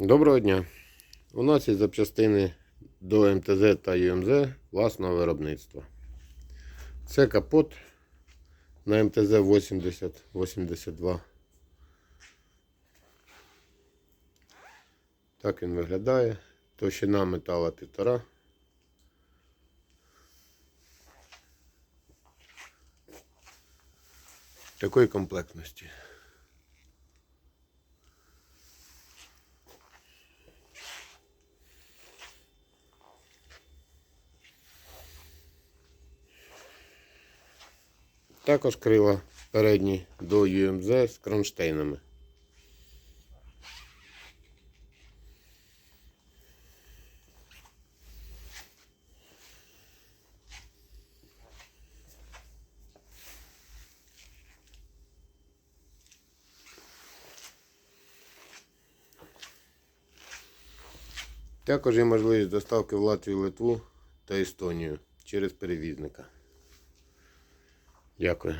Доброго дня. У нас є запчастини до МТЗ та ЮМЗ власного виробництва. Це капот на МТЗ 8082. Так він виглядає. Товщина метала півтора. Такої комплектності. Також крила передні до UMZ з кронштейнами. Також є можливість доставки в Латвію, Литву та Естонію через перевізника. Дякую.